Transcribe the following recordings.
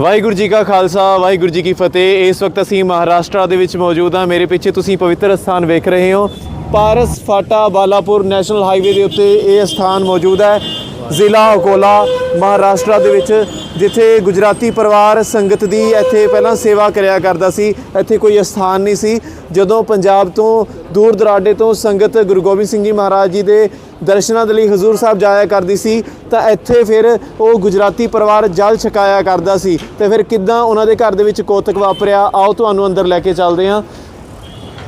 ਵਾਹਿਗੁਰੂ ਜੀ ਕਾ ਖਾਲਸਾ, ਵਾਹਿਗੁਰੂ ਜੀ ਕੀ ਫਤਿਹ। ਇਸ ਵਕਤ ਅਸੀਂ ਮਹਾਰਾਸ਼ਟਰ ਦੇ ਵਿੱਚ ਮੌਜੂਦ ਹਾਂ। ਮੇਰੇ ਪਿੱਛੇ ਤੁਸੀਂ ਪਵਿੱਤਰ ਸਥਾਨ ਵੇਖ ਰਹੇ ਹੋ। ਪਾਰਸ ਫਾਟਾ ਬਾਲਾਪੁਰ ਨੈਸ਼ਨਲ ਹਾਈਵੇ ਦੇ ਉੱਤੇ ਇਹ ਸਥਾਨ ਮੌਜੂਦ ਹੈ। ਜ਼ਿਲ੍ਹਾ ਅਕੋਲਾ ਮਹਾਰਾਸ਼ਟਰ ਦੇ ਵਿੱਚ, ਜਿੱਥੇ ਗੁਜਰਾਤੀ ਪਰਿਵਾਰ ਸੰਗਤ ਦੀ ਇੱਥੇ ਪਹਿਲਾਂ ਸੇਵਾ ਕਰਿਆ ਕਰਦਾ ਸੀ, ਇੱਥੇ ਕੋਈ ਅਸਥਾਨ ਨਹੀਂ ਸੀ। ਜਦੋਂ ਪੰਜਾਬ ਤੋਂ ਦੂਰ ਦਰਾਡੇ ਤੋਂ ਸੰਗਤ ਗੁਰੂ ਗੋਬਿੰਦ ਸਿੰਘ ਜੀ ਮਹਾਰਾਜ ਜੀ ਦੇ ਦਰਸ਼ਨਾਂ ਦੇ ਲਈ ਹਜ਼ੂਰ ਸਾਹਿਬ ਜਾਇਆ ਕਰਦੀ ਸੀ, ਤਾਂ ਇੱਥੇ ਫਿਰ ਉਹ ਗੁਜਰਾਤੀ ਪਰਿਵਾਰ ਜਲ ਛਕਾਇਆ ਕਰਦਾ ਸੀ। ਤੇ ਫਿਰ ਕਿੱਦਾਂ ਉਹਨਾਂ ਦੇ ਘਰ ਦੇ ਵਿੱਚ ਕੋਤਕ ਵਾਪਰਿਆ, ਆਓ ਤੁਹਾਨੂੰ ਅੰਦਰ ਲੈ ਕੇ ਚੱਲਦੇ ਹਾਂ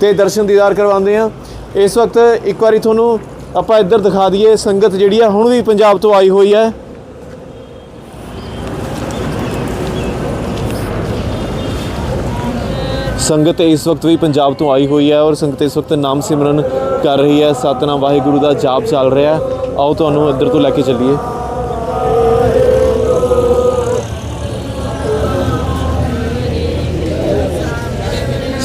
ਤੇ ਦਰਸ਼ਨ ਦੀਦਾਰ ਕਰਵਾਉਂਦੇ ਹਾਂ। ਇਸ ਵਕਤ ਇੱਕ ਵਾਰੀ ਤੁਹਾਨੂੰ ਆਪਾਂ ਇੱਧਰ ਦਿਖਾ ਦਈਏ, ਸੰਗਤ ਜਿਹੜੀ ਆ, ਹੁਣ ਵੀ ਪੰਜਾਬ ਤੋਂ ਆਈ ਹੋਈ ਹੈ। ਸੰਗਤ ਇਸ ਵਕਤ ਵੀ ਪੰਜਾਬ ਤੋਂ ਆਈ ਹੋਈ ਹੈ ਔਰ ਸੰਗਤ ਇਸ ਵਕਤ ਨਾਮ ਸਿਮਰਨ ਕਰ ਰਹੀ ਹੈ। ਸਤਨਾਮ ਵਾਹਿਗੁਰੂ ਦਾ ਜਾਪ ਚੱਲ ਰਿਹਾ ਆਓ ਤੁਹਾਨੂੰ ਇੱਧਰ ਤੋਂ ਲੈ ਕੇ ਚੱਲੀਏ।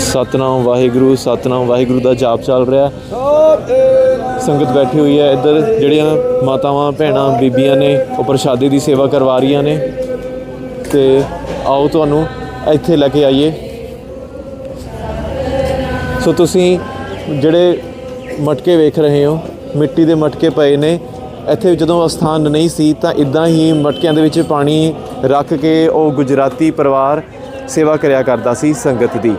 ਸਤਨਾਮ ਵਾਹਿਗੁਰੂ ਸਤਨਾਮ ਵਾਹਿਗੁਰੂ ਦਾ ਜਾਪ ਚੱਲ ਰਿਹਾ ਸੰਗਤ ਬੈਠੀ ਹੋਈ ਹੈ। ਇੱਧਰ ਜਿਹੜੀਆਂ ਮਾਤਾਵਾਂ, ਭੈਣਾਂ, ਬੀਬੀਆਂ ਨੇ ਉਹ ਪ੍ਰਸ਼ਾਦੇ ਦੀ ਸੇਵਾ ਕਰਵਾ ਰਹੀਆਂ ਨੇ। ਤੇ ਆਓ ਤੁਹਾਨੂੰ ਇੱਥੇ ਲੈ ਕੇ ਆਈਏ। ਸੋ ਤੁਸੀਂ ਜਿਹੜੇ ਮਟਕੇ ਵੇਖ ਰਹੇ ਹੋ, ਮਿੱਟੀ ਦੇ ਮਟਕੇ ਪਏ ਨੇ। ਇੱਥੇ ਜਦੋਂ ਅਸਥਾਨ ਨਹੀਂ ਸੀ, ਤਾਂ ਇਦਾਂ ਹੀ ਮਟਕਿਆਂ ਦੇ ਵਿੱਚ ਪਾਣੀ ਰੱਖ ਕੇ ਉਹ ਗੁਜਰਾਤੀ ਪਰਿਵਾਰ ਸੇਵਾ ਕਰਿਆ ਕਰਦਾ ਸੀ ਸੰਗਤ ਦੀ।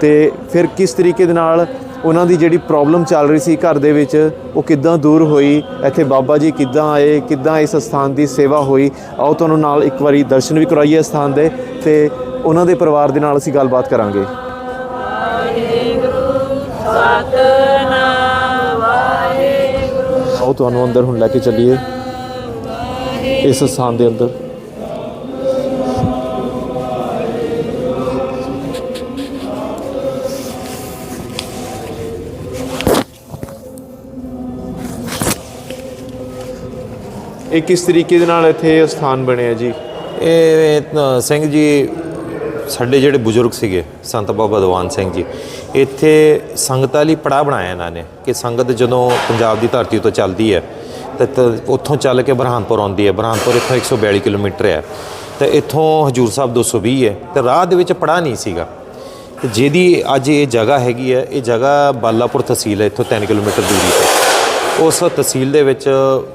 ਤੇ ਫਿਰ ਕਿਸ ਤਰੀਕੇ ਦੇ ਨਾਲ ਉਹਨਾਂ ਦੀ ਜਿਹੜੀ ਪ੍ਰੋਬਲਮ ਚੱਲ ਰਹੀ ਸੀ ਘਰ ਦੇ ਵਿੱਚ, ਉਹ ਕਿੱਦਾਂ ਦੂਰ ਹੋਈ? ਇੱਥੇ ਬਾਬਾ ਜੀ ਕਿੱਦਾਂ ਆਏ? ਕਿੱਦਾਂ ਇਸ ਸਥਾਨ ਦੀ ਸੇਵਾ ਹੋਈ? ਆਓ ਤੁਹਾਨੂੰ ਨਾਲ ਇੱਕ ਵਾਰੀ ਦਰਸ਼ਨ ਵੀ ਕਰਾਈਏ ਇਸ ਸਥਾਨ ਦੇ ਤੇ ਉਹਨਾਂ ਦੇ ਪਰਿਵਾਰ ਦੇ ਨਾਲ ਅਸੀਂ ਗੱਲਬਾਤ ਕਰਾਂਗੇ। ਆਓ ਤੁਹਾਨੂੰ ਅੰਦਰ ਹੁਣ ਲੈ ਕੇ ਚੱਲੀਏ। ਇਸ ਸਥਾਨ ਦੇ ਅੰਦਰ। ਇਹ ਕਿਸ ਤਰੀਕੇ ਦੇ ਨਾਲ ਇੱਥੇ ਸਥਾਨ ਬਣਿਆ ਜੀ? ਇਹ ਅ, ਸਿੰਘ ਜੀ ਸਾਡੇ ਜਿਹੜੇ ਬਜ਼ੁਰਗ ਸੀਗੇ ਸੰਤ ਬਾਬਾ ਦਵਾਨ ਸਿੰਘ ਜੀ ਇੱਥੇ ਸੰਗਤਾਂ ਲਈ ਪੜਾਅ ਬਣਾਇਆ ਇਹਨਾਂ ਨੇ ਕਿ ਸੰਗਤ ਜਦੋਂ ਪੰਜਾਬ ਦੀ ਧਰਤੀ ਤੋਂ ਚੱਲਦੀ ਹੈ ਤੇ ਤ- ਉੱਥੋਂ ਚੱਲ ਕੇ ਬਰਹਾਨਪੁਰ ਆਉਂਦੀ ਹੈ। ਬਰਹਾਨਪੁਰ ਇੱਥੋਂ 142 ਕਿਲੋਮੀਟਰ ਹੈ। ਤੇ ਇੱਥੋਂ ਹਜੂਰ ਸਾਹਿਬ 220 ਹੈ। ਤੇ ਰਾਹ ਦੇ ਵਿੱਚ ਪੜਾਅ ਨਹੀਂ ਸੀਗਾ। ਤੇ ਜਿਹਦੀ ਅੱਜ ਇਹ ਜਗ੍ਹਾ ਹੈਗੀ ਹੈ ਇਹ ਜਗ੍ਹਾ ਬਾਲਾਪੁਰ ਤਹਿਸੀਲ ਹੈ ਇੱਥੋਂ 3 ਕਿਲੋਮੀਟਰ ਦੂਰੀ ਤੇ। ਉਸ ਤਹਿਸੀਲ ਦੇ ਵਿੱਚ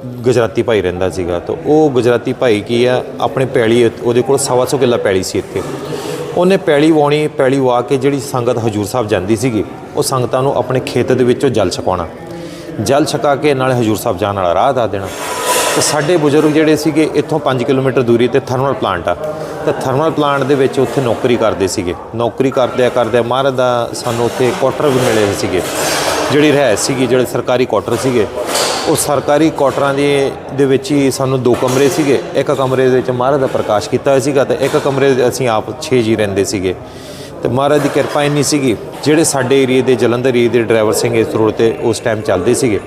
ਗੁਜਰਾਤੀ ਭਾਈ ਰਹਿੰਦਾ ਸੀਗਾ ਤਾਂ ਉਹ ਗੁਜਰਾਤੀ ਭਾਈ ਕੀ ਆ, ਆਪਣੇ ਪੈਲੀ ਉਹਦੇ ਕੋਲ ਸਵਾ ਸੌ ਕਿੱਲਾ ਪੈਲੀ ਸੀ ਇੱਥੇ। ਉਹਨੇ ਪੈਲੀ ਵਾਉਣੀ, ਪੈਲੀ ਵਾ ਕੇ ਜਿਹੜੀ ਸੰਗਤ ਹਜੂਰ ਸਾਹਿਬ ਜਾਂਦੀ ਸੀਗੀ, ਉਹ ਸੰਗਤਾਂ ਨੂੰ ਆਪਣੇ ਖੇਤ ਦੇ ਵਿੱਚੋਂ ਜਲ ਛਕਾਉਣਾ। ਜਲ ਛਕਾ ਕੇ ਨਾਲੇ ਹਜੂਰ ਸਾਹਿਬ ਜਾਣ ਵਾਲਾ ਰਾਹ ਦਾ ਦੇਣਾ। ਤੇ ਸਾਡੇ ਬਜ਼ੁਰਗ ਜਿਹੜੇ ਸੀਗੇ, ਇੱਥੋਂ 5 ਕਿਲੋਮੀਟਰ ਦੂਰੀ ਤੇ ਥਰਮਲ ਪਲਾਂਟ ਆ। ਤੇ ਥਰਮਲ ਪਲਾਂਟ ਦੇ ਵਿੱਚ ਉੱਥੇ ਨੌਕਰੀ ਕਰਦੇ ਸੀਗੇ। ਨੌਕਰੀ ਕਰਦਿਆਂ ਕਰਦਿਆਂ ਮਹਾਰਾਜ ਦਾ ਸਾਨੂੰ ਉੱਥੇ ਕੁਆਟਰ ਵੀ ਮਿਲੇ ਸੀਗੇ। ਜਿਹੜੀ ਰਹਿ ਸੀਗੀ, ਜਿਹੜੇ ਸਰਕਾਰੀ ਕੁਆਟਰ ਸੀਗੇ, ਉਹ ਸਰਕਾਰੀ ਕੁਆਟਰਾਂ ਦੇ ਦੇ ਵਿੱਚ ਹੀ ਸਾਨੂੰ ਦੋ ਕਮਰੇ ਸੀਗੇ। ਇੱਕ ਕਮਰੇ ਦੇ ਵਿੱਚ ਮਹਾਰਾਜ ਦਾ ਪ੍ਰਕਾਸ਼ ਕੀਤਾ ਹੋਇਆ ਸੀਗਾ ਤੇ ਇੱਕ ਕਮਰੇ ਦੇ ਅਸੀਂ ਆਪ 6 ਜੀ ਰਹਿੰਦੇ ਸੀਗੇ। ਤੇ ਮਹਾਰਾਜ ਦੀ ਕਿਰਪਾ ਇੰਨੀ ਸੀਗੀ, ਜਿਹੜੇ ਸਾਡੇ ਏਰੀਏ ਦੇ ਜਲੰਧਰ ਏਰੀਏ ਦੇ ਡਰਾਈਵਰ ਸਿੰਘ ਇਸ ਰੋਡ ਤੇ ਉਸ ਟਾਈਮ ਚੱਲਦੇ ਸੀਗੇ।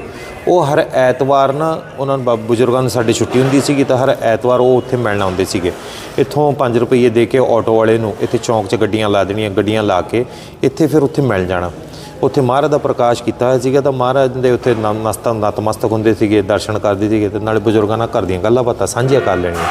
ਉਹ ਹਰ ਐਤਵਾਰ ਨਾ ਉਹਨਾਂ ਨੂੰ ਬਜ਼ੁਰਗਾਂ ਨੂੰ ਸਾਡੀ ਛੁੱਟੀ ਹੁੰਦੀ ਸੀਗੀ ਤਾਂ ਹਰ ਐਤਵਾਰ ਉਹ ਉੱਥੇ ਮਿਲਣ ਆਉਂਦੇ ਸੀਗੇ। ਇੱਥੋਂ 5 ਰੁਪਏ ਦੇ ਕੇ ਆਟੋ ਵਾਲੇ ਨੂੰ ਇੱਥੇ ਚੌਂਕ 'ਚ ਗੱਡੀਆਂ ਲਾ ਦੇਣੀਆਂ, ਗੱਡੀਆਂ ਲਾ ਕੇ ਇੱਥੇ ਫਿਰ ਉੱਥੇ ਮਿਲ ਜਾਣਾ। ਉੱਥੇ ਮਹਾਰਾਜ ਦਾ ਪ੍ਰਕਾਸ਼ ਕੀਤਾ ਹੋਇਆ ਸੀਗਾ ਤਾਂ ਮਹਾਰਾਜ ਦੇ ਉੱਥੇ ਨਮ- ਨਤਮਸਤਕ ਹੁੰਦੇ ਸੀਗੇ, ਦਰਸ਼ਨ ਕਰਦੇ ਸੀਗੇ ਤੇ ਨਾਲੇ ਬਜ਼ੁਰਗਾਂ ਨਾਲ ਘਰ ਦੀਆਂ ਗੱਲਾਂ ਬਾਤਾਂ ਸਾਂਝੀਆਂ ਕਰ ਲੈਣੀਆਂ।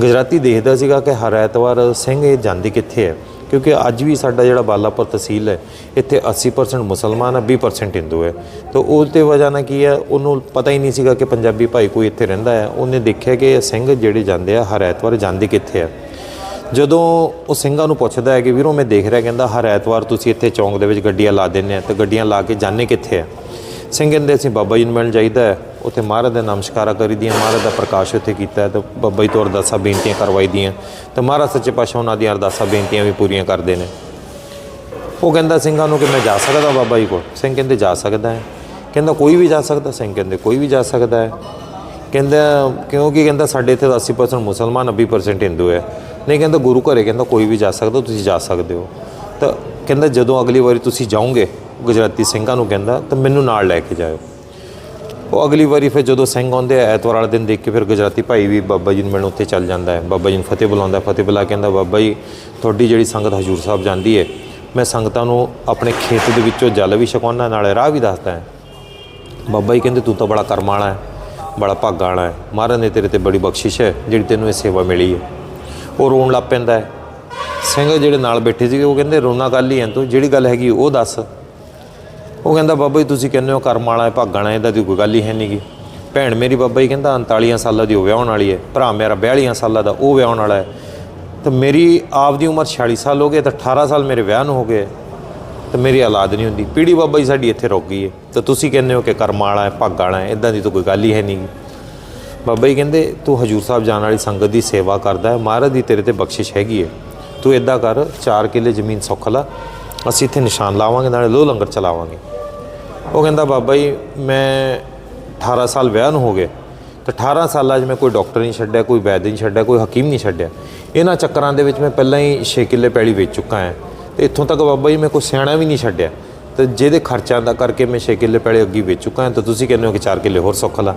ਗੁਜਰਾਤੀ ਦੇਖਦਾ ਸੀਗਾ ਕਿ ਹਰ ਐਤਵਾਰ ਸਿੰਘ ਇਹ ਜਾਂਦੇ ਕਿੱਥੇ ਹੈ? ਕਿਉਂਕਿ ਅੱਜ ਵੀ ਸਾਡਾ ਜਿਹੜਾ ਬਾਲਾਪੁਰ ਤਹਿਸੀਲ ਹੈ, ਇੱਥੇ 80% ਮੁਸਲਮਾਨ ਹੈ 20% ਹਿੰਦੂ ਹੈ। ਤਾਂ ਉਸ ਤੇ ਵਜ੍ਹਾ ਨਾਲ ਕੀ ਹੈ? ਉਹਨੂੰ ਪਤਾ ਹੀ ਨਹੀਂ ਸੀਗਾ ਕਿ ਪੰਜਾਬੀ ਭਾਈ ਕੋਈ ਇੱਥੇ ਰਹਿੰਦਾ ਹੈ। ਉਹਨੇ ਦੇਖਿਆ ਕਿ ਇਹ ਸਿੰਘ ਜਿਹੜੇ ਜਾਂਦੇ ਆ, ਹਰ ਐਤਵਾਰ ਜਾਂਦੇ ਕਿੱਥੇ ਆ ਜਦੋਂ ਉਹ ਸਿੰਘਾਂ ਨੂੰ ਪੁੱਛਦਾ ਹੈ ਕਿ ਵੀਰੋ ਮੈਂ ਦੇਖ ਰਿਹਾ ਕਹਿੰਦਾ ਹਰ ਐਤਵਾਰ ਤੁਸੀਂ ਇੱਥੇ ਚੌਂਕ ਦੇ ਵਿੱਚ ਗੱਡੀਆਂ ਲਾ ਦਿੰਦੇ ਆ ਤੇ ਗੱਡੀਆਂ ਲਾ ਕੇ ਜਾਂਦੇ ਕਿੱਥੇ ਆ? ਸਿੰਘ ਕਹਿੰਦੇ, ਅਸੀਂ ਬਾਬਾ ਜੀ ਨੂੰ ਮਿਲਣ ਜਾਈਦਾ ਹੈ। ਉੱਥੇ ਮਹਾਰਾਜ ਦਾ ਨਮਸਕਾਰਾ ਕਰੀਦੀਆਂ, ਮਹਾਰਾਜ ਦਾ ਪ੍ਰਕਾਸ਼ ਉੱਥੇ ਕੀਤਾ ਹੈ ਤੇ ਬਾਬਾ ਜੀ ਤੋਂ ਅਰਦਾਸਾਂ ਬੇਨਤੀਆਂ ਕਰਵਾਈ ਦੀਆਂ। ਤੇ ਮਹਾਰਾਜ ਸੱਚੇ ਪਾਤਸ਼ਾਹ ਉਹਨਾਂ ਦੀਆਂ ਅਰਦਾਸਾਂ ਬੇਨਤੀਆਂ ਵੀ ਪੂਰੀਆਂ ਕਰਦੇ ਨੇ। ਉਹ ਕਹਿੰਦਾ ਸਿੰਘਾਂ ਨੂੰ ਕਿ ਮੈਂ ਜਾ ਸਕਦਾ ਬਾਬਾ ਜੀ ਕੋਲ? ਸਿੰਘ ਕਹਿੰਦੇ, ਜਾ ਸਕਦਾ ਹੈ। ਕਹਿੰਦਾ, ਕੋਈ ਵੀ ਜਾ ਸਕਦਾ? ਸਿੰਘ ਕਹਿੰਦੇ, ਕੋਈ ਵੀ ਜਾ ਸਕਦਾ ਹੈ। ਕਹਿੰਦਾ, ਕਿਉਂਕਿ ਕਹਿੰਦਾ ਸਾਡੇ ਇੱਥੇ ਤਾਂ 80% ਮੁਸਲਮਾਨ 20% ਹਿੰਦੂ ਹੈ। ਨਹੀਂ, ਕਹਿੰਦਾ ਗੁਰੂ ਘਰੇ ਕਹਿੰਦਾ ਕੋਈ ਵੀ ਜਾ ਸਕਦਾ, ਤੁਸੀਂ ਜਾ ਸਕਦੇ ਹੋ। ਤਾਂ ਕਹਿੰਦਾ ਜਦੋਂ ਅਗਲੀ ਵਾਰੀ ਤੁਸੀਂ ਜਾਓਗੇ, ਗੁਜਰਾਤੀ ਸਿੰਘਾਂ ਨੂੰ ਕਹਿੰਦਾ, ਤਾਂ ਮੈਨੂੰ ਨਾਲ ਲੈ ਕੇ ਜਾਇਓ। ਉਹ ਅਗਲੀ ਵਾਰੀ ਫਿਰ ਜਦੋਂ ਸਿੰਘ ਆਉਂਦੇ ਆ, ਐਤਵਾਰ ਵਾਲੇ ਦਿਨ ਦੇਖ ਕੇ ਫਿਰ ਗੁਜਰਾਤੀ ਭਾਈ ਵੀ ਬਾਬਾ ਜੀ ਨੂੰ ਮਿਲਣ ਉੱਥੇ ਚੱਲ ਜਾਂਦਾ ਹੈ। ਬਾਬਾ ਜੀ ਨੂੰ ਫਤਿਹ ਬੁਲਾਉਂਦਾ, ਫਤਿਹ ਬੁਲਾ ਕਹਿੰਦਾ, ਬਾਬਾ ਜੀ, ਤੁਹਾਡੀ ਜਿਹੜੀ ਸੰਗਤ ਹਜੂਰ ਸਾਹਿਬ ਜਾਂਦੀ ਹੈ ਮੈਂ ਸੰਗਤਾਂ ਨੂੰ ਆਪਣੇ ਖੇਤ ਦੇ ਵਿੱਚੋਂ ਜਲ ਵੀ ਛਕਾਉਣਾ ਨਾਲੇ ਰਾਹ ਵੀ ਦੱਸਦਾ ਹੈ। ਬਾਬਾ ਜੀ ਕਹਿੰਦੇ, ਤੂੰ ਤਾਂ ਬੜਾ ਕਰਮ ਵਾਲਾ ਹੈ, ਬੜਾ ਭਾਗਾਂ ਵਾਲਾ ਹੈ। ਮਹਾਰਾਜ ਨੇ ਤੇਰੇ ਤੇ ਬੜੀ ਬਖਸ਼ਿਸ਼ ਹੈ, ਜਿਹੜੀ ਤੈਨੂੰ ਇਹ ਸੇਵਾ ਮਿਲੀ ਹੈ। ਉਹ ਰੋਣ ਲੱਗ ਪੈਂਦਾ ਹੈ। ਸਿੰਘ ਜਿਹੜੇ ਨਾਲ ਬੈਠੇ ਸੀਗੇ, ਉਹ ਕਹਿੰਦੇ, ਰੋਣਾ ਗੱਲ ਹੀ ਐ ਤੂੰ, ਜਿਹੜੀ ਗੱਲ ਹੈਗੀ ਉਹ ਦੱਸ। ਉਹ ਕਹਿੰਦਾ, ਬਾਬਾ ਜੀ, ਤੁਸੀਂ ਕਹਿੰਦੇ ਹੋ ਕਰਮ ਵਾਲਾ ਹੈ, ਭਾਗਾਂ ਵਾਲਾ ਇਹਦਾ ਦੀ ਕੋਈ ਗੱਲ ਹੀ ਹੈ ਨਹੀਂਗੀ ਭੈਣ ਮੇਰੀ ਬਾਬਾ ਜੀ ਕਹਿੰਦਾ 39 ਸਾਲਾਂ ਦੀ ਉਹ ਵਿਆਹਣ ਵਾਲੀ ਹੈ, ਭਰਾ ਮੇਰਾ 42 ਸਾਲਾਂ ਦਾ ਉਹ ਵਿਆਹਣ ਵਾਲਾ ਹੈ। ਤੇ ਮੇਰੀ ਆਪ ਦੀ ਉਮਰ 46 ਸਾਲ ਹੋ ਗਏ ਤਾਂ 18 ਸਾਲ ਮੇਰੇ ਵਿਆਹ ਨੂੰ ਹੋ ਗਏ ਤੇ ਮੇਰੀ ਔਲਾਦ ਨਹੀਂ ਹੁੰਦੀ। ਪੀੜੀ ਬਾਬਾ ਜੀ ਸਾਡੀ ਇੱਥੇ ਰੁਕ ਗਈ ਹੈ। ਤੇ ਤੁਸੀਂ ਕਹਿੰਦੇ ਹੋ ਕਿ ਕਰਮ ਵਾਲਾ ਹੈ, ਭਾਗਾਂ ਵਾਲਾ ਹੈ ਇਦਾਂ ਦੀ ਤਾਂ ਕੋਈ ਗੱਲ ਹੀ ਹੈ ਨਹੀਂਗੀ ਬਾਬਾ ਜੀ ਕਹਿੰਦੇ, ਤੂੰ ਹਜੂਰ ਸਾਹਿਬ ਜਾਣ ਵਾਲੀ ਸੰਗਤ ਦੀ ਸੇਵਾ ਕਰਦਾ ਹੈ, ਮਹਾਰਾਜ ਦੀ ਤੇਰੇ ਤੇ ਬਖਸ਼ਿਸ਼ ਹੈਗੀ ਹੈ। ਤੂੰ ਇਦਾਂ ਕਰ 4 ਕਿੱਲੇ ਜ਼ਮੀਨ ਸੁੱਖ ਲਾ, ਅਸੀਂ ਇੱਥੇ ਨਿਸ਼ਾਨ ਲਾਵਾਂਗੇ, ਨਾਲੇ ਲੋ ਲੰਗਰ ਚਲਾਵਾਂਗੇ। ਉਹ ਕਹਿੰਦਾ, ਬਾਬਾ ਜੀ, ਮੈਂ 18 ਸਾਲ ਵਿਆਹ ਨੂੰ ਹੋ ਗਏ ਤੇ 18 ਸਾਲਾਂ 'ਚ ਮੈਂ ਕੋਈ ਡਾਕਟਰ ਨਹੀਂ ਛੱਡਿਆ, ਕੋਈ ਵੈਦ ਨਹੀਂ ਛੱਡਿਆ, ਕੋਈ ਹਕੀਮ ਨਹੀਂ ਛੱਡਿਆ। ਇਹਨਾਂ ਚੱਕਰਾਂ ਦੇ ਵਿੱਚ ਮੈਂ ਪਹਿਲਾਂ ਹੀ 6 ਕਿੱਲੇ ਪੈਲੀ ਵੇਚ ਚੁੱਕਾ ਹਾਂ। ਤੇ ਇੱਥੋਂ ਤੱਕ ਬਾਬਾ ਜੀ, ਮੈਂ ਕੋਈ ਸਿਆਣਾ ਵੀ ਨਹੀਂ ਛੱਡਿਆ। ਤੇ ਜਿਹਦੇ ਖਰਚਾ ਦਾ ਕਰਕੇ ਮੈਂ 6 ਕਿੱਲੇ ਪੈਲੀ ਅੱਗੇ ਵੇਚ ਚੁੱਕਾ ਹਾਂ, ਤਾਂ ਤੁਸੀਂ ਕਹਿੰਦੇ ਹੋ ਕਿ 4 ਕਿੱਲੇ ਹੋਰ ਸੁੱਖ ਲਾ।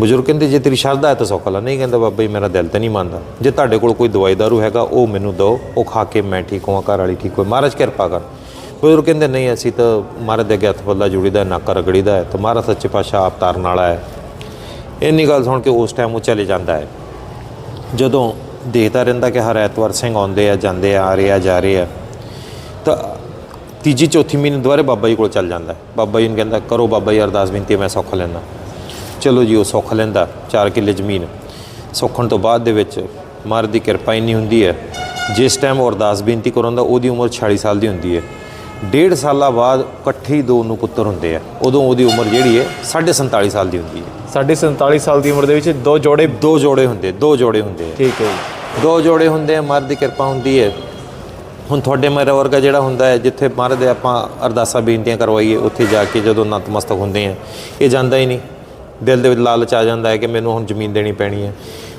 ਬਜ਼ੁਰਗ ਕਹਿੰਦੇ ਜੇ ਤੇਰੀ ਸ਼ਰਧਾ ਹੈ ਤਾਂ ਸੌਖਾ ਲਾ। ਨਹੀਂ ਕਹਿੰਦਾ ਬਾਬਾ ਜੀ ਮੇਰਾ ਦਿਲ ਤਾਂ ਨਹੀਂ ਮੰਨਦਾ। ਜੇ ਤੁਹਾਡੇ ਕੋਲ ਕੋਈ ਦਵਾਈ ਦਾਰੂ ਹੈਗਾ ਉਹ ਮੈਨੂੰ ਦਿਓ ਉਹ ਖਾ ਕੇ ਮੈਂ ਠੀਕ ਹੋਵਾਂ ਘਰ ਵਾਲੀ ਠੀਕ ਹੋਵੇ ਮਹਾਰਾਜ ਕਿਰਪਾ ਕਰ। ਬਜ਼ੁਰਗ ਕਹਿੰਦੇ ਨਹੀਂ ਅਸੀਂ ਤਾਂ ਮਹਾਰਾਜ ਦੇ ਅੱਗੇ ਹੱਥ ਪੱਲਾ ਜੁੜੀਦਾ ਨੱਕ ਰਗੜੀਦਾ ਹੈ ਤਾਂ ਮਹਾਰਾਜ ਸੱਚੇ ਪਾਤਸ਼ਾਹ ਆਪ ਤਾਰਨ ਵਾਲਾ ਹੈ। ਇੰਨੀ ਗੱਲ ਸੁਣ ਕੇ ਉਸ ਟਾਈਮ ਉਹ ਚਲੇ ਜਾਂਦਾ ਹੈ। ਜਦੋਂ ਦੇਖਦਾ ਰਹਿੰਦਾ ਕਿ ਹਰ ਐਤਵਾਰ ਸਿੰਘ ਆਉਂਦੇ ਆ ਜਾਂਦੇ ਆ ਆ ਰਹੇ ਆ ਜਾ ਰਹੇ ਆ ਤਾਂ ਤੀਜੀ ਚੌਥੀ ਮਹੀਨੇ ਦੁਬਾਰੇ ਬਾਬਾ ਜੀ ਕੋਲ ਚੱਲ ਜਾਂਦਾ ਬਾਬਾ ਜੀ ਨੂੰ ਕਹਿੰਦਾ ਕਰੋ ਬਾਬਾ ਜੀ ਅਰਦਾਸ ਬੇਨਤੀ ਹੈ, ਮੈਂ ਸੌਖਾ ਲੈਂਦਾ। ਚਲੋ ਜੀ ਉਹ ਸੁੱਖ ਲੈਂਦਾ 4 ਕਿੱਲੇ ਜ਼ਮੀਨ। ਸੁੱਖਣ ਤੋਂ ਬਾਅਦ ਦੇ ਵਿੱਚ ਮਹਾਰਾਜ ਦੀ ਕਿਰਪਾ ਇੰਨੀ ਹੁੰਦੀ ਹੈ ਜਿਸ ਟਾਈਮ ਉਹ ਅਰਦਾਸ ਬੇਨਤੀ ਕਰਾਉਂਦਾ ਉਹਦੀ ਉਮਰ 46 ਸਾਲ ਦੀ ਹੁੰਦੀ ਹੈ। ਡੇਢ ਸਾਲਾਂ ਬਾਅਦ ਇਕੱਠੇ ਹੀ ਦੋ ਨੂੰ ਪੁੱਤਰ ਹੁੰਦੇ ਆ। ਉਦੋਂ ਉਹਦੀ ਉਮਰ ਜਿਹੜੀ ਹੈ 47.5 ਸਾਲ ਦੀ ਹੁੰਦੀ ਹੈ। ਸਾਡੇ 47 ਸਾਲ ਦੀ ਉਮਰ ਦੇ ਵਿੱਚ ਦੋ ਜੋੜੇ ਦੋ ਜੋੜੇ ਹੁੰਦੇ ਦੋ ਜੋੜੇ ਹੁੰਦੇ ਆ। ਠੀਕ ਹੈ ਜੀ। ਦੋ ਜੋੜੇ ਹੁੰਦੇ ਆ ਮਹਾਰਾਜ ਦੀ ਕਿਰਪਾ ਹੁੰਦੀ ਹੈ। ਹੁਣ ਤੁਹਾਡੇ ਮੇਰੇ ਵਰਗਾ ਜਿਹੜਾ ਹੁੰਦਾ ਹੈ ਜਿੱਥੇ ਮਹਾਰਾਜ ਦੇ ਆਪਾਂ ਅਰਦਾਸਾਂ ਬੇਨਤੀਆਂ ਕਰਵਾਈਏ ਉੱਥੇ ਜਾ ਕੇ ਜਦੋਂ ਨਤਮਸਤਕ ਹੁੰਦੇ ਆ ਇਹ ਜਾਂਦਾ ਹੀ ਨਹੀਂ। ਦਿਲ ਦੇ ਵਿੱਚ ਲਾਲਚ ਆ ਜਾਂਦਾ ਹੈ ਕਿ ਮੈਨੂੰ ਹੁਣ ਜ਼ਮੀਨ ਦੇਣੀ ਪੈਣੀ ਹੈ।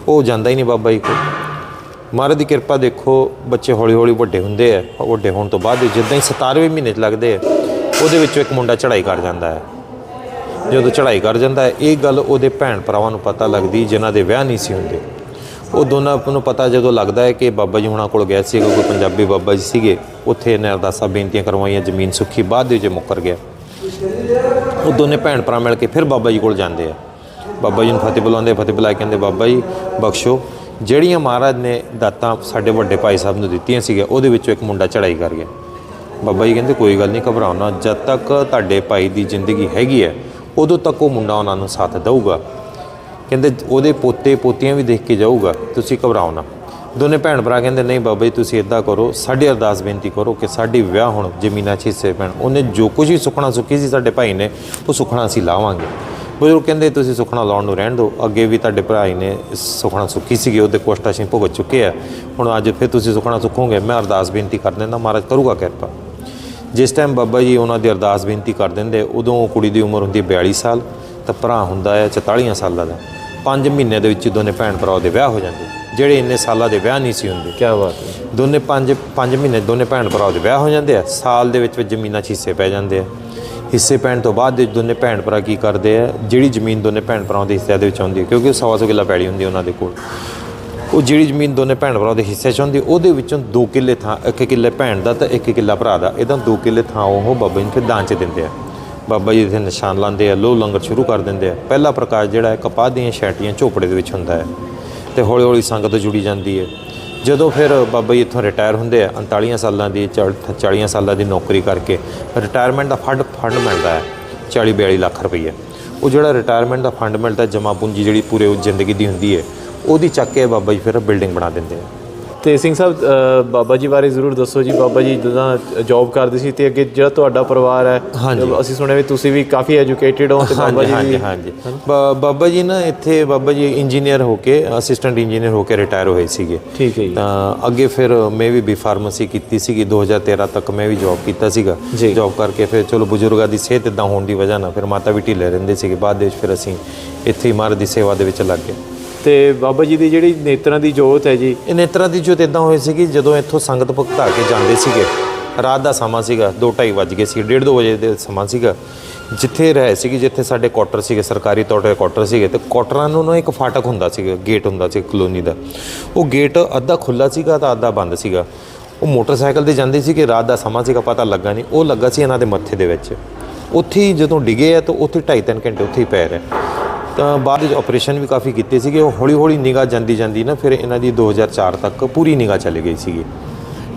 ਉਹ ਜਾਂਦਾ ਹੀ ਨਹੀਂ ਬਾਬਾ ਜੀ ਕੋਲ। ਮਹਾਰਾਜ ਦੀ ਕਿਰਪਾ ਦੇਖੋ, ਬੱਚੇ ਹੌਲੀ ਹੌਲੀ ਵੱਡੇ ਹੁੰਦੇ ਆ ਵੱਡੇ ਹੋਣ ਤੋਂ ਬਾਅਦ ਜਿੱਦਾਂ ਹੀ 17ਵੇਂ ਮਹੀਨੇ 'ਚ ਲੱਗਦੇ ਆ, ਉਹਦੇ ਵਿੱਚੋਂ ਇੱਕ ਮੁੰਡਾ ਚੜ੍ਹਾਈ ਕਰ ਜਾਂਦਾ ਹੈ। ਜਦੋਂ ਚੜ੍ਹਾਈ ਕਰ ਜਾਂਦਾ ਹੈ, ਇਹ ਗੱਲ ਉਹਦੇ ਭੈਣ ਭਰਾਵਾਂ ਨੂੰ ਪਤਾ ਲੱਗਦੀ, ਜਿਨ੍ਹਾਂ ਦੇ ਵਿਆਹ ਨਹੀਂ ਸੀ ਹੁੰਦੇ। ਉਹ ਦੋਨਾਂ ਨੂੰ ਪਤਾ ਜਦੋਂ ਲੱਗਦਾ ਹੈ ਕਿ ਬਾਬਾ ਜੀ ਹੁਣਾਂ ਕੋਲ ਗਿਆ ਸੀ ਕੋਈ ਪੰਜਾਬੀ ਬਾਬਾ ਜੀ ਸੀਗੇ, ਉੱਥੇ ਇਹਨੇ ਅਰਦਾਸਾਂ ਬੇਨਤੀਆਂ ਕਰਵਾਈਆਂ, ਜ਼ਮੀਨ ਸੁੱਖੀ ਬਾਅਦ ਦੇ ਵਿੱਚ ਮੁੱਕਰ ਗਿਆ। ਉਹ ਦੋਨੇ ਭੈਣ ਭਰਾ ਮਿਲ ਕੇ ਫਿਰ ਬਾਬਾ ਜੀ ਕੋਲ ਜਾਂਦੇ ਆ। ਬਾਬਾ ਜੀ ਨੂੰ ਫਤਿਹ ਬੁਲਾਉਂਦੇ, ਫਤਿਹ ਬੁਲਾ ਕੇ ਕਹਿੰਦੇ, ਬਾਬਾ ਜੀ, ਬਖਸ਼ੋ। ਜਿਹੜੀਆਂ ਮਹਾਰਾਜ ਨੇ ਦਾਤਾਂ ਸਾਡੇ ਵੱਡੇ ਭਾਈ ਸਾਹਿਬ ਨੂੰ ਦਿੱਤੀਆਂ ਸੀਗੀਆਂ, ਉਹਦੇ ਵਿੱਚੋਂ ਇੱਕ ਮੁੰਡਾ ਚੜ੍ਹਾਈ ਕਰ ਗਿਆ। ਬਾਬਾ ਜੀ ਕਹਿੰਦੇ, ਕੋਈ ਗੱਲ ਨਹੀਂ ਘਬਰਾਓ ਜਦ ਤੱਕ ਤੁਹਾਡੇ ਭਾਈ ਦੀ ਜ਼ਿੰਦਗੀ ਹੈਗੀ ਹੈ, ਉਦੋਂ ਤੱਕ ਉਹ ਮੁੰਡਾ ਉਹਨਾਂ ਨੂੰ ਸਾਥ ਦੇਊਗਾ। ਕਹਿੰਦੇ, ਉਹਦੇ ਪੋਤੇ ਪੋਤੀਆਂ ਵੀ ਦੇਖ ਕੇ ਜਾਊਗਾ। ਤੁਸੀਂ ਘਬਰਾਓ ਨਾ। ਦੋਨੇ ਭੈਣ ਭਰਾ ਕਹਿੰਦੇ, ਨਹੀਂ ਬਾਬਾ ਜੀ, ਤੁਸੀਂ ਇਦਾਂ ਕਰੋ, ਸਾਡੀ ਅਰਦਾਸ ਬੇਨਤੀ ਕਰੋ ਕਿ ਸਾਡੀ ਵਿਆਹ ਹੁਣ ਜ਼ਮੀਨਾਂ 'ਚ ਹਿੱਸੇ ਪੈਣ। ਉਹਨੇ ਜੋ ਕੁਝ ਵੀ ਸੁਖਣਾ ਸੁੱਖੀ ਸੀ ਸਾਡੇ ਭਾਈ ਨੇ, ਉਹ ਸੁਖਣਾ ਅਸੀਂ ਲਾਵਾਂਗੇ। ਬਜ਼ੁਰਗ ਕਹਿੰਦੇ, ਤੁਸੀਂ ਸੁਖਣਾ ਲਾਉਣ ਨੂੰ ਰਹਿਣ ਦਿਓ। ਅੱਗੇ ਵੀ ਤੁਹਾਡੇ ਭਰਾ ਨੇ ਸੁਖਣਾ ਸੁੱਖੀ ਸੀਗੀ, ਉਹਦੇ ਕੋਸ਼ਟ ਅਸੀਂ ਭੁਗਤ ਚੁੱਕੇ ਆ। ਹੁਣ ਅੱਜ ਫਿਰ ਤੁਸੀਂ ਸੁਖਣਾ ਸੁੱਖੋਗੇ। ਮੈਂ ਅਰਦਾਸ ਬੇਨਤੀ ਕਰ ਦਿੰਦਾ, ਮਹਾਰਾਜ ਕਰੂਗਾ ਕਿਰਪਾ। ਜਿਸ ਟਾਈਮ ਬਾਬਾ ਜੀ ਉਹਨਾਂ ਦੀ ਅਰਦਾਸ ਬੇਨਤੀ ਕਰ ਦਿੰਦੇ, ਉਦੋਂ ਉਹ ਕੁੜੀ ਦੀ ਉਮਰ ਹੁੰਦੀ ਹੈ 42 ਸਾਲ, ਤਾਂ ਭਰਾ ਹੁੰਦਾ ਹੈ 44 ਸਾਲਾਂ ਦਾ। 5 ਮਹੀਨੇ ਦੇ ਵਿੱਚ ਹੀ ਦੋਨੇ ਭੈਣ ਭਰਾ ਦੇ ਵਿਆਹ ਹੋ ਜਾਂਦੇ। ਜਿਹੜੇ ਇੰਨੇ ਸਾਲਾਂ ਦੇ ਵਿਆਹ ਨਹੀਂ ਸੀ ਹੁੰਦੇ। ਕੀ ਬਾਤ ਹੈ। ਦੋਨੇ 5 5 ਮਹੀਨੇ ਦੋਨੇ ਭੈਣ ਭਰਾ ਦੇ ਵਿਆਹ ਹੋ ਜਾਂਦੇ ਆ। ਸਾਲ ਦੇ ਵਿੱਚ ਵਿੱਚ ਜ਼ਮੀਨਾਂ 'ਚ ਹਿੱਸੇ ਪੈ ਜਾਂਦੇ ਆ। ਹਿੱਸੇ ਪੈਣ ਤੋਂ ਬਾਅਦ ਦੇ ਦੋਨੇ ਭੈਣ ਭਰਾ ਕੀ ਕਰਦੇ ਆ? ਜਿਹੜੀ ਜ਼ਮੀਨ ਦੋਨੇ ਭੈਣ ਭਰਾਵਾਂ ਦੇ ਹਿੱਸੇ ਦੇ ਵਿੱਚ ਆਉਂਦੀ ਹੈ ਕਿਉਂਕਿ ਸਵਾ ਸੌ ਕਿੱਲਾ ਪੈਲੀ ਹੁੰਦੀ ਉਹਨਾਂ ਦੇ ਕੋਲ। ਉਹ ਜਿਹੜੀ ਜ਼ਮੀਨ ਦੋਨੇ ਭੈਣ ਭਰਾ ਦੇ ਹਿੱਸੇ 'ਚ ਹੁੰਦੀ ਉਹਦੇ ਵਿੱਚੋਂ 2 ਕਿੱਲੇ ਥਾਂ ਇੱਕ ਕਿੱਲੇ ਭੈਣ ਦਾ ਤੇ ਇੱਕ ਕਿੱਲਾ ਭਰਾ ਦਾ। ਇਹਦਾ 2 ਕਿੱਲੇ ਥਾਂ ਉਹ ਬਾਬਾ ਨੂੰ ਫਿਰ ਦਾਨ 'ਚ ਦਿੰਦੇ ਆ। ਬਾਬਾ ਜੀ ਇੱਥੇ ਨਿਸ਼ਾਨ ਲਾਉਂਦੇ ਆ, ਲੋਹ ਲੰਗਰ ਸ਼ੁਰੂ ਕਰ ਦਿੰਦੇ ਆ। ਪਹਿਲਾ ਪ੍ਰਕਾਸ਼ ਜਿਹੜਾ ਹੈ, ਕਪਾਹ ਦੀਆਂ ਛੈਟੀਆਂ ਝੋਪੜੇ ਦੇ ਵਿੱਚ ਹੁੰਦਾ ਹੈ ਤੇ ਹੌਲੀ ਹੌਲੀ ਸੰਗਤ ਜੁੜੀ ਜਾਂਦੀ ਹੈ। ਜਦੋਂ ਫਿਰ ਬਾਬਾ ਜੀ ਇੱਥੋਂ ਰਿਟਾਇਰ ਹੁੰਦੇ ਆ 39 ਸਾਲਾਂ ਦੀ 40 ਸਾਲਾਂ ਦੀ ਨੌਕਰੀ ਕਰਕੇ ਰਿਟਾਇਰਮੈਂਟ ਦਾ ਫੰਡ ਫੰਡ ਮਿਲਦਾ ਹੈ 40 42 ਲੱਖ ਰੁਪਈਆ। ਉਹ ਜਿਹੜਾ ਰਿਟਾਇਰਮੈਂਟ ਦਾ ਫੰਡ ਮਿਲਦਾ, ਜਮ੍ਹਾਂ ਪੂੰਜੀ ਜਿਹੜੀ ਪੂਰੇ ਜ਼ਿੰਦਗੀ ਦੀ ਹੁੰਦੀ ਹੈ, ਉਹਦੀ ਚੱਕ ਕੇ ਬਾਬਾ ਜੀ ਫਿਰ ਬਿਲਡਿੰਗ ਬਣਾ ਦਿੰਦੇ ਆ। ਤੇ ਸਿੰਘ ਸਾਹਿਬ ਬਾਬਾ ਜੀ ਬਾਰੇ ਜ਼ਰੂਰ ਦੱਸੋ ਜੀ। ਬਾਬਾ ਜੀ ਜਦੋਂ ਜੌਬ ਕਰਦੇ ਸੀ ਤੇ ਅੱਗੇ ਜਿਹੜਾ ਤੁਹਾਡਾ ਪਰਿਵਾਰ ਹੈ। ਅਸੀਂ ਸੁਣਿਆ ਵੀ ਤੁਸੀਂ ਵੀ ਕਾਫੀ ਐਜੂਕੇਟਿਡ ਹੋ ਤੇ ਬਾਬਾ ਜੀ ਹਾਂਜੀ ਹਾਂਜੀ। ਬਾਬਾ ਜੀ ਨਾ ਇੱਥੇ ਬਾਬਾ ਜੀ ਇੰਜੀਨੀਅਰ ਹੋ ਕੇ ਅਸਿਸਟੈਂਟ ਇੰਜੀਨੀਅਰ ਹੋ ਕੇ ਰਿਟਾਇਰ ਹੋਏ ਸੀਗੇ। ਠੀਕ ਹੈ ਜੀ। ਤਾਂ ਅੱਗੇ ਫਿਰ ਮੈਂ ਵੀ ਬੀ ਫਾਰਮੇਸੀ ਕੀਤੀ ਸੀਗੀ 2013 ਤੱਕ ਮੈਂ ਵੀ ਜੌਬ ਕੀਤਾ ਸੀਗਾ। ਜੌਬ ਕਰਕੇ ਫਿਰ ਚਲੋ ਬਜ਼ੁਰਗਾਂ ਦੀ ਸਿਹਤ ਇਦਾਂ ਹੋਣ ਦੀ ਵਜ੍ਹਾ ਨਾਲ ਫਿਰ ਮਾਤਾ ਵੀ ਢਿੱਲੇ ਰਹਿੰਦੇ ਸੀਗੇ। ਬਾਅਦ ਵਿੱਚ ਫਿਰ ਅਸੀਂ ਇੱਥੇ ਮਹਾਰਾਜ ਦੀ ਸੇਵਾ ਦੇ ਵਿੱਚ ਲੱਗ ਗਏ। ਤੇ ਬਾਬਾ ਜੀ ਦੀ ਜਿਹੜੀ ਨੇਤਰਾਂ ਦੀ ਜੋਤ ਹੈ ਜੀ। ਇਹ ਨੇਤਰਾਂ ਦੀ ਜੋਤ ਇਦਾਂ ਹੋਈ ਸੀਗੀ ਜਦੋਂ ਇੱਥੋਂ ਸੰਗਤ ਭਗਤਾ ਕੇ ਜਾਂਦੇ ਸੀਗੇ, ਰਾਤ ਦਾ ਸਮਾਂ ਸੀਗਾ 2:30 ਵੱਜ ਗਏ ਸੀ 1:30 ਵਜੇ ਦੇ ਸਮਾਂ ਸੀਗਾ। ਜਿੱਥੇ ਰਹੇ ਸੀਗੇ, ਜਿੱਥੇ ਸਾਡੇ ਕੁਆਟਰ ਸੀਗੇ, ਸਰਕਾਰੀ ਤੌਰ ਤੇ ਕੁਆਟਰ ਸੀਗੇ, ਤੇ ਕੁਆਟਰਾਂ ਨੂੰ ਨਾ ਇੱਕ ਫਾਟਕ ਹੁੰਦਾ ਸੀਗਾ ਗੇਟ ਹੁੰਦਾ ਸੀ ਕਲੋਨੀ ਦਾ। ਉਹ ਗੇਟ ਅੱਧਾ ਖੁੱਲਾ ਸੀਗਾ ਤਾਂ ਅੱਧਾ ਬੰਦ ਸੀਗਾ। ਉਹ ਮੋਟਰਸਾਈਕਲ ਤੇ ਜਾਂਦੇ ਸੀ ਕਿ ਰਾਤ ਦਾ ਸਮਾਂ ਸੀਗਾ, ਪਤਾ ਲੱਗਾ ਨਹੀਂ ਉਹ ਲੱਗਾ ਸੀ ਇਹਨਾਂ ਦੇ ਮੱਥੇ ਦੇ ਵਿੱਚ। ਉੱਥੇ ਹੀ ਜਦੋਂ ਡਿੱਗੇ ਆ, ਤਾਂ ਉੱਥੇ 2.5 3 ਘੰਟੇ ਉੱਥੇ ਹੀ ਪੈ ਰਹੇ। ਤਾਂ ਬਾਅਦ ਵਿੱਚ ਆਪਰੇਸ਼ਨ ਵੀ ਕਾਫੀ ਕੀਤੇ ਸੀਗੇ। ਉਹ ਹੌਲੀ ਹੌਲੀ ਨਿਗਾਹ ਜਾਂਦੀ ਜਾਂਦੀ ਨਾ, ਫਿਰ ਇਹਨਾਂ ਦੀ 2004 ਤੱਕ ਪੂਰੀ ਨਿਗਾਹ ਚਲੀ ਗਈ ਸੀਗੀ।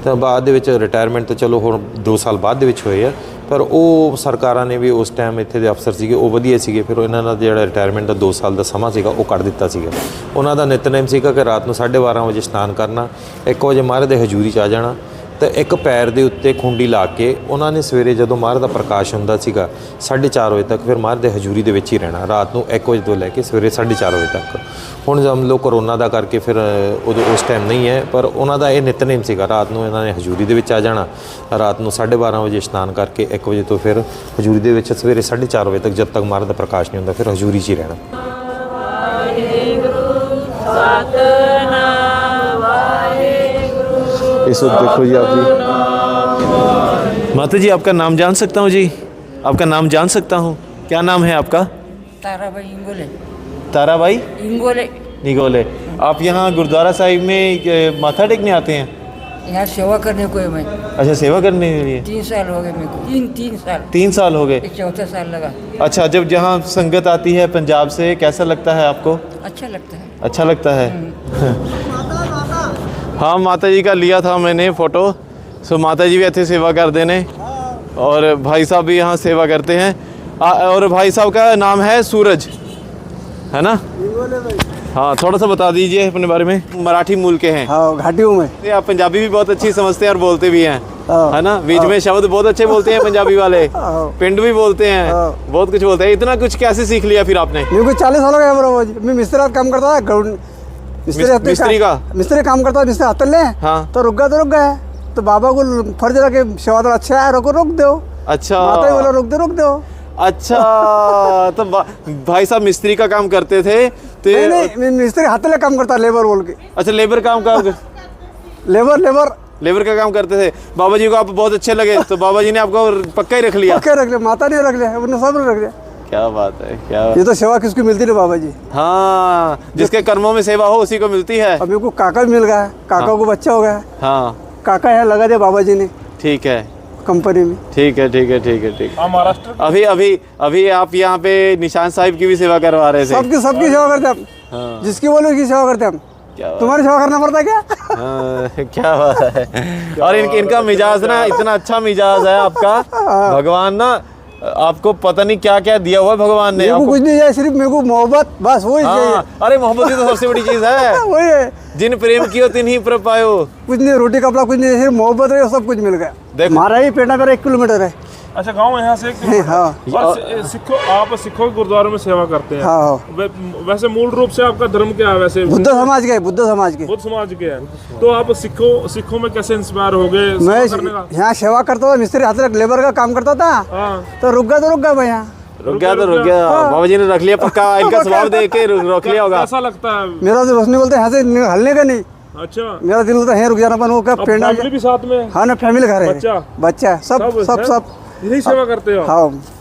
ਤਾਂ ਬਾਅਦ ਦੇ ਵਿੱਚ ਰਿਟਾਇਰਮੈਂਟ ਤਾਂ ਚਲੋ ਹੁਣ 2 ਸਾਲ ਬਾਅਦ ਦੇ ਵਿੱਚ ਹੋਏ ਆ। ਪਰ ਉਹ ਸਰਕਾਰਾਂ ਨੇ ਵੀ ਉਸ ਟਾਈਮ ਇੱਥੇ ਦੇ ਅਫਸਰ ਸੀਗੇ, ਉਹ ਵਧੀਆ ਸੀਗੇ। ਫਿਰ ਉਹਨਾਂ ਦਾ ਜਿਹੜਾ ਰਿਟਾਇਰਮੈਂਟ ਦਾ 2 ਸਾਲ ਦਾ ਸਮਾਂ ਸੀਗਾ, ਉਹ ਕੱਢ ਦਿੱਤਾ ਸੀਗਾ। ਉਹਨਾਂ ਦਾ ਨਿਤਨੇਮ ਸੀਗਾ ਕਿ ਰਾਤ ਨੂੰ 12:30 ਵਜੇ ਇਸ਼ਨਾਨ ਕਰਨਾ 1 ਵਜੇ ਮਹਾਰਾਜ ਦੇ ਹਜ਼ੂਰੀ 'ਚ ਆ ਜਾਣਾ। ਤੇ ਇੱਕ ਪੈਰ ਦੇ ਉੱਤੇ ਖੁੰਡੀ ਲਾ ਕੇ ਉਹਨਾਂ ਨੇ ਸਵੇਰੇ ਜਦੋਂ ਮਹਾਰਾਜ ਦਾ ਪ੍ਰਕਾਸ਼ ਹੁੰਦਾ ਸੀਗਾ 4:30 ਵਜੇ ਤੱਕ ਫਿਰ ਮਹਾਰਾਜ ਦੇ ਹਜ਼ੂਰੀ ਦੇ ਵਿੱਚ ਹੀ ਰਹਿਣਾ, ਰਾਤ ਨੂੰ 1 ਵਜੇ ਤੋਂ ਲੈ ਕੇ ਸਵੇਰੇ 4:30 ਵਜੇ ਤੱਕ। ਹੁਣ ਜਦ ਲੋਕ ਕਰੋਨਾ ਦਾ ਕਰਕੇ ਫਿਰ ਉਦੋਂ ਉਸ ਟਾਈਮ ਨਹੀਂ ਹੈ, ਪਰ ਉਹਨਾਂ ਦਾ ਇਹ ਨਿਤਨੇਮ ਸੀਗਾ, ਰਾਤ ਨੂੰ ਇਹਨਾਂ ਨੇ ਹਜ਼ੂਰੀ ਦੇ ਵਿੱਚ ਆ ਜਾਣਾ, ਰਾਤ ਨੂੰ 12:30 ਵਜੇ ਇਸ਼ਨਾਨ ਕਰਕੇ 1 ਵਜੇ ਤੋਂ ਫਿਰ ਹਜ਼ੂਰੀ ਦੇ ਵਿੱਚ ਸਵੇਰੇ 4:30 ਵਜੇ ਤੱਕ ਜਦ ਤੱਕ ਮਹਾਰਾਜ ਦਾ ਪ੍ਰਕਾਸ਼ ਨਹੀਂ ਹੁੰਦਾ, ਫਿਰ ਹਜ਼ੂਰੀ 'ਚ ਹੀ ਰਹਿਣਾ। इस वक्त देखो जी आप जी। माता जी आपका नाम जान सकता हूँ जी? आपका नाम जान सकता हूँ। क्या नाम है आपका? ताराबाई इंगोले। ताराबाई? इंगोले। निगोले। आप यहाँ गुरुद्वारा साहिब में माथा टेकने आते हैं? यहाँ सेवा करने को है मैं। अच्छा सेवा करने के लिए? तीन साल हो गए मेरे को। तीन तीन साल। तीन साल हो गए। चौथा साल लगा। अच्छा जब जहाँ संगत आती है पंजाब से कैसा लगता है आपको? अच्छा लगता है। अच्छा लगता है। हाँ माता जी का लिया था मैंने फ़ोटो। सो माता जी भी अच्छे सेवा करते ने और भाई साहब भी यहाँ सेवा करते हैं। आ, और भाई साहब का नाम है सूरज। है ना? हाँ थोड़ा सा बता दीजिए अपने बारे में। मराठी मूल के हैं। हाँ घाटी हूँ मैं। आप पंजाबी भी बहुत अच्छी समझते हैं और बोलते भी हैं। हाँ। है ना? बीच में शब्द बहुत अच्छे बोलते हैं पंजाबी वाले। हाँ। पिंड भी बोलते हैं। हाँ। बहुत कुछ बोलते हैं। इतना कुछ कैसे सीख लिया फिर आपने? चालीस साल हो जी मैं मिस्त्री काम करता था मिस्त्री मिस्त्री का? मिस्त्री काम करता था मिस्त्री आते ले हाँ। तो रुक गया तो रुक गया तो बाबा को फ़र्ज़ रहा कि सेवादार अच्छा है रोको रोक दो। अच्छा। माता बोला रोक दो रोक दो। अच्छा तो भाई साहब मिस्त्री का काम करते थे तो नहीं नहीं मिस्त्री हाथ काम करता लेबर बोल के। अच्छा लेबर काम काम लेबर लेबर। लेबर का काम करते थे। बाबा जी को आप बहुत अच्छे लगे तो बाबा जी ने आपको पक्का ही रख लिया। पक्का रख लिया माता ने रख लिया उन्होंने सब रख लिया। क्या बात है क्या बात ये तो सेवा किसको मिलती नहीं बाबा जी? हाँ जिसके कर्मों में सेवा हो उसी को मिलती है। अब मेरे को काका भी मिल गया है काका को बच्चा हो गया है। हाँ। काका यहाँ लगा दिया बाबा जी ने ठीक है। कंपनी में। ठीक है ठीक है ठीक है ठीक है। महाराष्ट्र अभी अभी अभी आप यहाँ पे निशान साहिब की भी सेवा करवा रहे थे। सबकी सबकी सेवा करते हम। हाँ। जिसकी बोलो उसकी सेवा करते हम। क्या तुम्हारी सेवा करना पड़ता है क्या? हाँ, क्या बात है। और इनके इनका मिजाज ना इतना अच्छा मिजाज है आपका। भगवान ना आपको पता नहीं क्या क्या दिया हुआ है भगवान ने आपको? कुछ नहीं है सिर्फ़ मेरे को मोहब्बत बस वही चाहिए। हाँ, अरे मोहब्बत ही तो सबसे बड़ी चीज़ है। वही है। जिन प्रेम कियो तीन ही पर पायो कुछ नहीं रोटी कपड़ा कुछ नहीं सिर्फ़ मोहब्बत है सब कुछ मिल गया। देखो। हमारा ही पेटा मेरा एक किलोमीटर है। अच्छा गाँव यहाँ से एक हाँ। और सिखों आप सिखों गुरुद्वारों में सेवा करते हैं। हाँ हाँ। वे, वैसे मूल रूप से आपका धर्म क्या है वैसे? बुद्ध समाज के बुद्ध समाज के। बुद्ध समाज के हैं। तो आप सिखों सिखों में कैसे इंस्पायर हो गए मैं सेवा करने का? यहाँ सेवा करता था मिस्त्री हाथ लेबर का काम करता था। हाँ। तो रुक गया तो रुक गया मैं यहाँ रुक गया तो रुक गया। बाबा जी ने रख लिया पक्का इनका स्वभाव देख के रुक लिया होगा। कैसा लगता है? मेरा तो नहीं बोलते यहाँ से हलने का नहीं। अच्छा। मेरा दिल होता है रुक जाना अपन वो क्या फैमिली भी साथ में? हाँ ना फैमिली घर है। बच्चा? बच्चा है, सब सब हैं? सब। यही सेवा करते हो? आप? हाँ।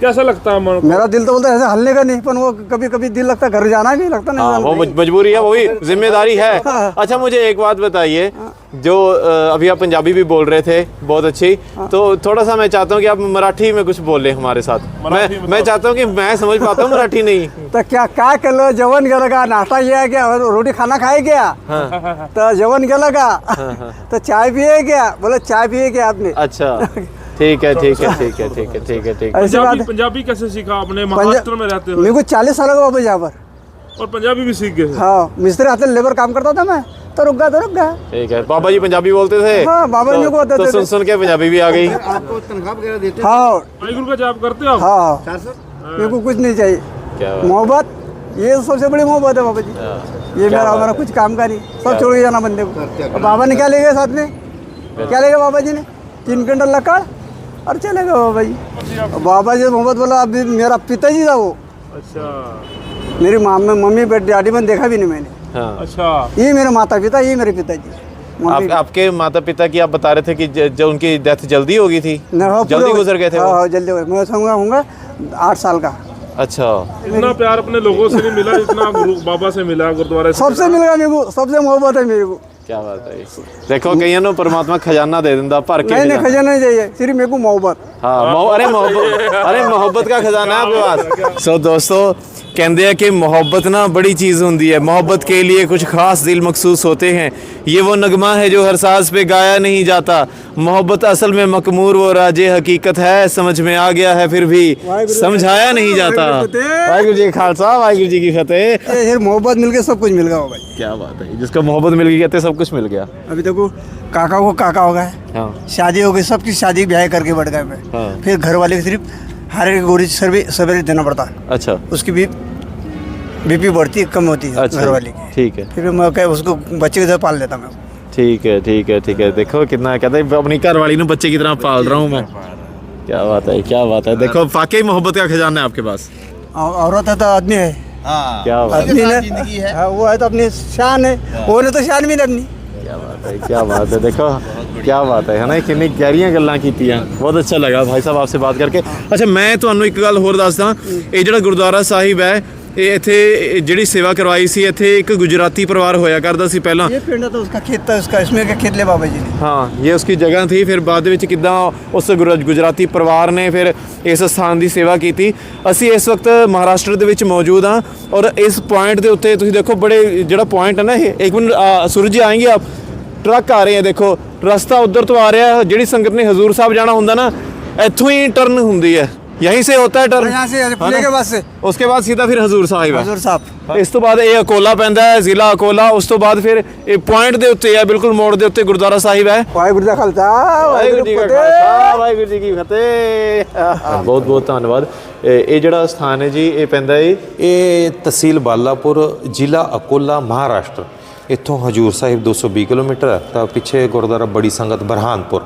कैसा लगता है मन मेरा दिल तो बोलता है ऐसे हलने का नहीं पर वो कभी कभी दिल लगता है घर जाना भी लगता नहीं हाँ, वो मजबूरी है वो भी ज़िम्मेदारी है। अच्छा मुझे एक बात बताइए जो अभी आप पंजाबी भी बोल रहे थे बहुत अच्छी। तो थोड़ा सा मैं चाहता हूँ कि आप मराठी में कुछ बोले हमारे साथ। मैं मैं चाहता हूँ कि मैं समझ पाता हूँ मराठी नहीं। तो क्या काय केलं जेवण केलं का नाश्ता किया क्या? रोटी खाना खाए क्या? तो जेवण केलं का तो चाय पिए क्या? बोले चाय पिए क्या आपने? अच्छा। ठीक है ठीक है ठीक है ठीक है ठीक है ठीक है। ऐसी बात पंजाबी है। पंजाबी कैसे सीखा आपने? महाराष्ट्र में रहते मेरे को चालीस साल का बाबा यहाँ पर। और पंजाबी भी सीख गए। हाँ मिस्त्री हाथ लेबर काम करता था मैं तो रुक गया तो रुक गया। ठीक है बाबा जी पंजाबी बोलते थे? हाँ, बाबा जी तो, को आते तो थे। सुन सुन के पंजाबी भी आ गई। आपको तनख्वाह वगैरह देते हाँ? वाहिगुरु का जाप करते हो आप? हाँ। मेरे को कुछ नहीं चाहिए। क्या मोहब्बत ये सबसे बड़ी मोहब्बत है बाबा जी। ये मेरा हमारा कुछ काम का नहीं। सब छोड़ के जाना बंदे को। बाबा ने क्या ले गए साथ में? क्या ले गए बाबा जी ने? तीन क्विंटल लकड़ और चले गए बाबा जी बाबा जी मोहब्बत बोला अभी मेरा पिताजी था वो। अच्छा। मेरी माँ में मम्मी डैडी में देखा भी नहीं मैंने। हाँ। अच्छा। ये मेरे माता पिता ये मेरे पिताजी। आप, आपके माता पिता की आप बता रहे थे कि ज- जो उनकी डेथ जल्दी हो गई थी? हाँ, जल्दी गुजर गए थे हाँ वो हाँ, जल्दी मैं समझा होऊँगा आठ साल का। अच्छा। इतना प्यार अपने लोगों से नहीं मिला जितना बाबा से मिला गुरुद्वारे सबसे मिल मेरे को सबसे मोहब्बत है मेरे को। क्या बात है देखो कईयों ਨੂੰ परमात्मा खजाना दे दिंदा भर के नहीं नहीं खजाना। खजाना नहीं चाहिए सिर्फ मेरे को मोहब्बत हाँ मोह- अरे मोहब्बत अरे मोहब्बत का खजाना है आपके पास सो दोस्तों कहते हैं कि मोहब्बत ना बड़ी चीज़ होती है। मोहब्बत के लिए कुछ खास दिल मखसूस होते हैं। ये वो नगमा है जो हर साज पे गाया नहीं जाता। मोहब्बत असल में मकमूर वो राजे हकीकत है। समझ में आ गया है फिर भी। समझाया नहीं जाता। वाहिगुरु जी खालसा वाहिगुरु जी की फतेह। फिर मोहब्बत मिल गया सब कुछ मिल गया हो भाई क्या बात है। जिसका मोहब्बत मिल गई कहते सब कुछ मिल गया। अभी देखो काका को काका हो गए। हाँ। शादी हो गई सबकी शादी ब्याह करके बढ़ गए। हाँ। फिर घर वाले सिर्फ़ हर एक गोरी सवेरे सवेरे देना पड़ता। अच्छा। उसकी भी बीपी बढ़ती है कम होती है अच्छा घर वाली की ठीक है फिर मैं क्या उसको बच्चे की तरह पाल लेता मैं ठीक है ठीक है ठीक है देखो कितना कहते हैं अपनी घर वाली ਨੂੰ ਬੱਚੇ की तरह पाल रहा हूँ मैं क्या बात है क्या बात है देखो वाकई मोहब्बत का खजाना है आपके पास औ- औरत है तो आदमी है क्या बात आदमी ने हाँ, वो है तो अपनी शान है वो ने तो शान भी नहीं अपनी क्या बात है क्या बात है देखो क्या ਬਾਤ ਹੈ ਹਨਾ ਕਿੰਨੀ ਗਹਿਰੀਆਂ ਗੱਲਾਂ ਕੀਤੀਆਂ ਬਹੁਤ ਅੱਛਾ ਲੱਗਾ ਭਾਈ ਸਾਹਿਬ ਆਪਸੇ ਬਾਤ ਕਰਕੇ ਅੱਛਾ ਮੈਂ ਤੁਹਾਨੂੰ ਇੱਕ ਗੱਲ ਹੋਰ ਦੱਸਦਾ ਇਹ ਜਿਹੜਾ ਗੁਰਦੁਆਰਾ ਸਾਹਿਬ ਹੈ ਇਹ ਇੱਥੇ ਜਿਹੜੀ ਸੇਵਾ ਕਰਵਾਈ ਸੀ ਇੱਥੇ ਇੱਕ ਗੁਜਰਾਤੀ ਪਰਿਵਾਰ ਹੋਇਆ ਕਰਦਾ ਸੀ ਪਹਿਲਾਂ। ये पेड़ तो उसका खेत था उसका इसमें का खेत ले बाबा जी ने ਹਾਂ ਇਹ ਉਸकी ਜਗ੍ਹਾ ਸੀ ਫਿਰ ਬਾਅਦ ਵਿੱਚ ਕਿਦਾਂ ਉਸ ਗੁਰ- ਗੁਜਰਾਤੀ ਪਰਿਵਾਰ ਨੇ ਫਿਰ ਇਸ ਸਥਾਨ ਦੀ ਸੇਵਾ ਕੀਤੀ। ਅਸੀਂ ਇਸ ਵਕਤ ਮਹਾਰਾਸ਼ਟਰ ਦੇ ਵਿੱਚ ਮੌਜੂਦ ਹਾਂ ਔਰ ਇਸ ਪੁਆਇੰਟ ਦੇ ਉੱਤੇ ਤੁਸੀਂ ਦੇਖੋ ਬੜੇ ਜਿਹੜਾ ਪੁਆਇੰਟ ਹੈ ਨਾ ਇਹ ਇੱਕ ਮਿੰਟ ਸੂਰਜ ਜੀ ਆਏਂਗੇ ਆਪ। ਟਰੱਕ ਆ ਰਹੇ ਹੈ ਦੇਖੋ ਰਸਤਾ ਉਧਰ ਤੋਂ ਆ ਰਿਹਾ ਜਿਹੜੀ ਸੰਗਤ ਨੇ ਹਜ਼ੂਰ ਸਾਹਿਬ ਜਾਣਾ ਹੁੰਦਾ ਨਾ ਇੱਥੋਂ ਹੀ ਟਰਨ ਹੁੰਦੀ ਹੈ। ਯਹੀਂ ਸੇ ਹੋਤਾ ਹੈ ਟਰਨ यहाँ से पुणे के बाद से ਉਸਕੇ ਬਾਅਦ ਸਿੱਧਾ ਫਿਰ ਹਜ਼ੂਰ ਸਾਹਿਬ ਹੈ हजूर साहब ਇਸ ਤੋਂ ਬਾਅਦ ਇਹ ਅਕੋਲਾ ਪੈਂਦਾ ਹੈ ਜ਼ਿਲ੍ਹਾ ਅਕੋਲਾ ਉਸ ਤੋਂ ਬਾਅਦ ਫਿਰ ਇਹ ਪੁਆਇੰਟ ਦੇ ਉੱਤੇ ਹੈ ਬਿਲਕੁਲ ਮੋੜ ਦੇ ਉੱਤੇ ਗੁਰਦੁਆਰਾ ਸਾਹਿਬ ਹੈ वाहिगुरु जी का खालसा ਵਾਹਿਗੁਰੂ वाहिगुरु ਜੀ ਕਾ फतेह। ਖਾਲਸਾ ਵਾਹਿਗੁਰੂ ਜੀ ਕੀ ਫਤਿਹ ਬਹੁਤ ਬਹੁਤ ਧੰਨਵਾਦ ਇਹ ਇਹ ਜਿਹੜਾ ਸਥਾਨ ਹੈ ਜੀ ਇਹ ਪੈਂਦਾ ਹੈ ਇਹ ਤਹਿਸੀਲ ਬਾਲਾਪੁਰ ਜ਼ਿਲ੍ਹਾ ਅਕੋਲਾ ਮਹਾਰਾਸ਼ਟਰ ਇੱਥੋਂ ਹਜੂਰ ਸਾਹਿਬ 220 ਕਿਲੋਮੀਟਰ ਹੈ ਤਾਂ ਪਿੱਛੇ ਗੁਰਦੁਆਰਾ ਬੜੀ ਸੰਗਤ ਬਰਹਾਨਪੁਰ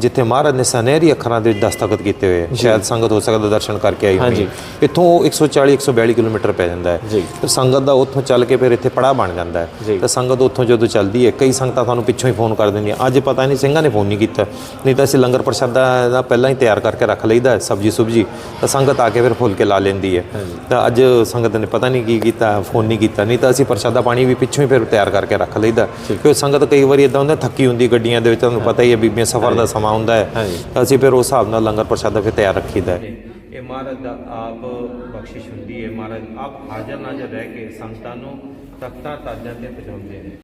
ਜਿੱਥੇ ਮਹਾਰਾਜ ਨੇ ਸੁਨਹਿਰੀ ਅੱਖਰਾਂ ਦੇ ਵਿੱਚ ਦਸਤਖਤ ਕੀਤੇ ਹੋਏ ਹੈ ਸ਼ਾਇਦ ਸੰਗਤ ਹੋ ਸਕਦਾ ਦਰਸ਼ਨ ਕਰਕੇ ਆਈ। ਹੋਣੀ। ਇੱਥੋਂ 140 142 ਕਿਲੋਮੀਟਰ ਪੈ ਜਾਂਦਾ ਹੈ। ਫਿਰ ਸੰਗਤ ਦਾ ਉੱਥੋਂ ਚੱਲ ਕੇ ਫਿਰ ਇੱਥੇ ਪੜਾ ਬਣ ਜਾਂਦਾ। ਹੈ। ਤਾਂ ਸੰਗਤ ਉੱਥੋਂ ਜਦੋਂ ਚੱਲਦੀ ਹੈ ਕਈ ਸੰਗਤਾਂ ਤੁਹਾਨੂੰ ਪਿੱਛੋਂ ਹੀ ਫੋਨ ਕਰ ਦਿੰਦੀਆਂ। ਅੱਜ ਪਤਾ ਨਹੀਂ ਸਿੰਘਾਂ ਨੇ ਫੋਨ ਨਹੀਂ ਕੀਤਾ। ਨਹੀਂ ਤਾਂ ਅਸੀਂ ਲੰਗਰ ਪ੍ਰਸ਼ਾਦਾ ਦਾ ਪਹਿਲਾਂ ਹੀ ਤਿਆਰ ਕਰਕੇ ਰੱਖ ਲਈਦਾ ਸਬਜੀ ਸੁਬਜੀ। ਤਾਂ ਸੰਗਤ ਆ ਕੇ ਫਿਰ ਫੁੱਲ ਕੇ ਲਾ ਲੈਂਦੀ ਹੈ। ਤਾਂ ਅੱਜ ਸੰਗਤ ਨੇ ਪਤਾ ਨਹੀਂ ਕੀ ਕੀਤਾ ਫੋਨ ਨਹੀਂ ਕੀਤਾ। ਨਹੀਂ ਤਾਂ ਅਸੀਂ ਪ੍ਰਸ਼ਾਦਾ ਪਾਣੀ ਵੀ ਪਿੱਛੋਂ ਹੀ ਫਿਰ ਤਿਆਰ ਕਰਕੇ ਰੱਖ ਲਈਦਾ। ਕਿਉਂ ਸੰਗਤ ਕਈ ਵਾਰੀ ਇਦਾਂ ਹੁੰਦਾ ਥੱਕੀ ਹੁੰਦੀ ਗੱਡੀਆਂ ਦੇ ਵਿੱਚ ਤੁਹਾਨੂੰ ਪਤਾ ਹੀ ਹੈ ਬੀਬੀਆਂ ਸਫ਼ਰ ਦਾ ਸਮਾਂ ਹੁੰਦਾ ਹੈ। ਅਸੀਂ ਫਿਰ ਉਸ ਹਿਸਾਬ ਨਾਲ ਲੰਗਰ ਪ੍ਰਸ਼ਾਦਾ ਫਿਰ ਤਿਆਰ ਰੱਖੀਦਾ ਹੈ। ਇਹ ਮਹਾਰਾਜ ਦਾ ਆਪ ਬਖਸ਼ਿਸ਼ ਹੁੰਦੀ ਹੈ। ਮਹਾਰਾਜ ਆਪ ਹਾਜ਼ਰ ਨਾਜ਼ਰ ਰਹਿ ਕੇ ਸੰਗਤਾਂ ਨੂੰ ਤਖਤਾਂ ਤਾਜਾਂ ਤੇ ਪਹੁੰਚਾਉਂਦੇ ਨੇ।